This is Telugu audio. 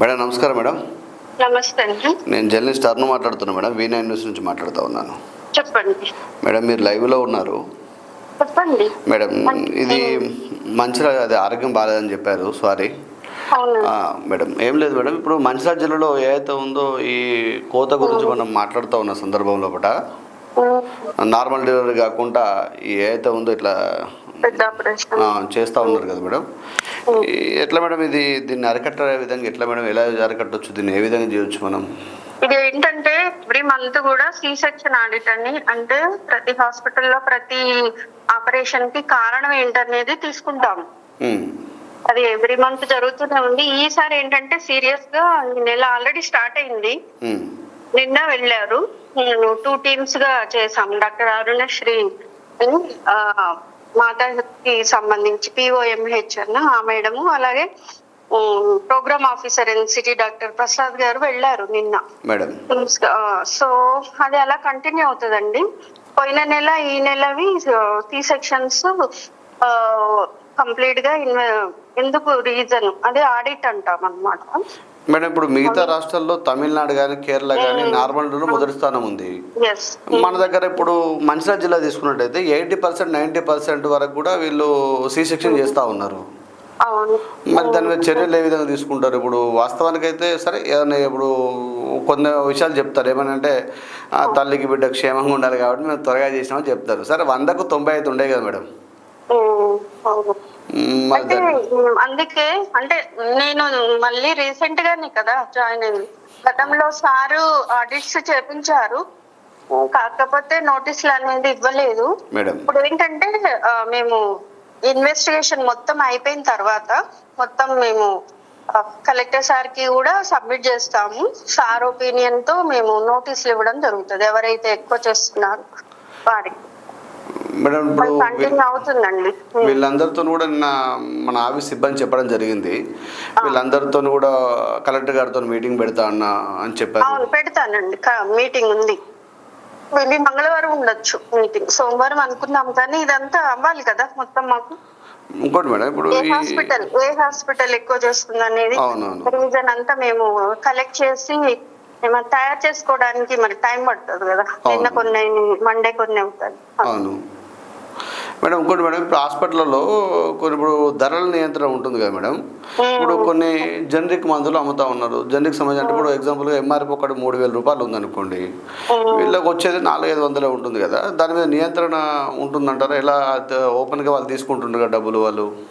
మేడం నమస్కారం మేడం. నమస్తే నేను జర్నలిస్ట్ అరుణ్ మాట్లాడుతున్నాను మేడం. వి నైన్ న్యూస్ నుంచి మాట్లాడుతూ ఉన్నాను. చెప్పండి. మేడం మీరు లైవ్లో ఉన్నారు. చెప్పండి. మేడం ఇది మంచిర్యాల అది ఆరోగ్యం బాగాలేదని చెప్పారు. సారీ మేడం ఏం లేదు మేడం. ఇప్పుడు మంచిర్యాల జిల్లాలో ఏదైతే ఉందో ఈ కోత గురించి మనం మాట్లాడుతూ ఉన్న సందర్భంలో పట నార్మల్ డెలివరీ కాకుండా ఈ ఏదైతే ఉందో ఇట్లా చేస్తా ఉన్నారు కదా మేడం. ఎట్లా మేడం ఇది? దీన్ని అరికట్టే విధంగా ఎట్లా మేడం? ఎలా అరికట్టవచ్చు దీన్ని ఏ విధంగా చేయొచ్చు మనం? ఇది ఏంటంటే ఎవ్రీ మంత్ కూడా సి సెక్షన్ ఆడిట్ అని అంటే ప్రతి హాస్పిటల్లో ప్రతి ఆపరేషన్కి కారణం ఏంటనేది తీసుకుంటాం. అది ఎవ్రీ మంత్ జరుగుతూనే ఉంది. ఈసారి ఏంటంటే సీరియస్గా ఈ నెల ఆల్రెడీ స్టార్ట్ అయింది. నిన్న వెళ్ళారు. నేను టూ టీమ్స్గా చేసాం డాక్టర్ అరుణశ్రీ మాతాకి సంబంధించి పిఓఎంహెచ్ అన్న ఆ మేడము అలాగే programme officer NCT doctor Prasad గారు వెళ్ళారు నిన్న. సో అది అలా కంటిన్యూ అవుతుందండి. పోయిన నెల ఈ నెలవి సి సెక్షన్స్ కంప్లీట్గా ఎందుకు రీజన్? అదే ఆడిట్ అంటాం అన్నమాట మేడం ఇప్పుడు మిగతా రాష్ట్రాల్లో తమిళనాడు కానీ కేరళ కానీ నార్మల్ మొదటి స్థానం ఉంది. మన దగ్గర ఇప్పుడు మంచిర్యాల జిల్లా తీసుకున్నట్టయితే ఎయిటీ పర్సెంట్ నైంటీ పర్సెంట్ వరకు కూడా వీళ్ళు సి సెక్షన్ చేస్తూ ఉన్నారు. మరి దాని మీద చర్యలు ఏ విధంగా తీసుకుంటారు? ఇప్పుడు వాస్తవానికి అయితే సరే ఏదైనా ఇప్పుడు కొన్ని విషయాలు చెప్తారు. ఏమనంటే తల్లికి బిడ్డ క్షేమంగా ఉండాలి కాబట్టి మేము త్వరగా చేసినామని చెప్తారు. సరే వందకు తొంభై ఐదు ఉండే కదా మేడం? అందుకే అంటే నేను మళ్ళీ రీసెంట్ గానే కదా జాయిన్ అయింది గతంలో సారు ఆడిట్స్ చేపించారు. కాకపోతే నోటీసులు అనేది ఇవ్వలేదు. ఇప్పుడు ఏంటంటే మేము ఇన్వెస్టిగేషన్ మొత్తం అయిపోయిన తర్వాత మొత్తం మేము కలెక్టర్ సార్కి కూడా సబ్మిట్ చేస్తాము. సార్ ఒపీనియన్తో మేము నోటీసులు ఇవ్వడం జరుగుతుంది. ఎవరైతే ఎక్కువ చేస్తున్నారు వారికి. మేడం ఇప్పుడు. వీళ్ళందరితో కూడా నిన్న మన ఆఫీస్ సిబ్బంది చెప్పడం జరిగింది. వీళ్ళందరితో కూడా కలెక్టర్ గారితో మీటింగ్ పెడతా అన్న అని చెప్పారు. పెడతానండి. మీటింగ్ ఉంది. వెళ్ళి మంగళవారం ఉండొచ్చు మీటింగ్. సోమవారం అనుకున్నాం కానీ ఇదంతా అవ్వాలి కదా మొత్తం మాకు. ఇంకోటి మేడం ఇప్పుడు హాస్పిటల్ ఏ హాస్పిటల్ ఎక్కువ చేస్తుంది అనేది రీజన్ అంతా మేము కలెక్ట్ చేసి అది తయారు చేసుకోవడానికి మరి టైం పడుతుంది కదా. నిన్న. కొన్ని మండే కొన్ని అవుతుంది అవును. మేడం ఇంకోటి మేడం ఇప్పుడు హాస్పిటల్లో కొన్ని ఇప్పుడు ధరల నియంత్రణ ఉంటుంది కదా మేడం. ఇప్పుడు కొన్ని జనరిక్ మందులు అమ్ముతా ఉన్నారు. జనరిక్ సంబంధించి అంటే ఇప్పుడు ఎగ్జాంపుల్గా ఎంఆర్పి ఒకటి మూడు వేల రూపాయలు ఉందనుకోండి. వీళ్ళకి వచ్చేది నాలుగైదు వందలే ఉంటుంది కదా. దాని మీద నియంత్రణ ఉంటుందంటారా? ఎలా ఓపెన్గా వాళ్ళు తీసుకుంటుండ్రు కదా డబ్బులు వాళ్ళు?